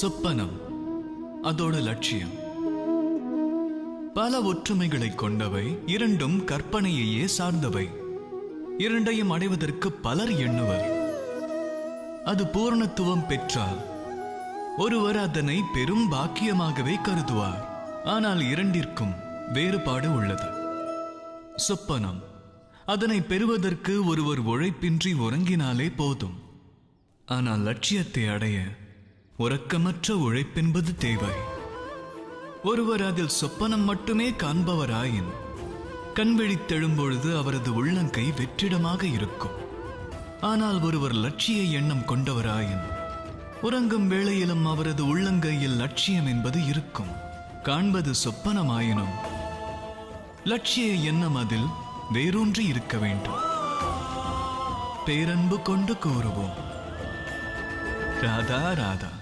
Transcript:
சொப்பனம். அதோட லட்சியம். பல ஒற்றுமைகளை கொண்டவை இரண்டும் கற்பனையையே சார்ந்தவை. இரண்டையும் அடைவதற்கு பலர் எண்ணுவர். அது பூரணத்துவம் பெற்றால் ஒருவர் அதனை பெரும் பாக்கியமாகவே கருதுவார். ஆனால் இரண்டிற்கும் வேறுபாடு உள்ளது. சொப்பனம். அதனை பெறுவதற்கு ஒருவர் உழைப்பின்றி உறங்கினாலே போதும். ஆனால் லட்சியத்தை அடைய உறக்கமற்ற உழைப்பென்பது தேவை. ஒருவர் அதில் சொப்பனம் மட்டுமே காண்பவராயின் கண் விழித்தெழும்பொழுது அவரது உள்ளங்கை வெற்றிடமாக இருக்கும். ஆனால் ஒருவர் லட்சிய எண்ணம் கொண்டவராயின் உறங்கும் வேளையிலும் அவரது உள்ளங்கையில் லட்சியம் என்பது இருக்கும். காண்பது சொப்பனமாயினும் லட்சிய எண்ணம் அதில் வேரூன்றி இருக்க வேண்டும். பேரன்பு கொண்டு கூறுவோம். ராதா ராதா.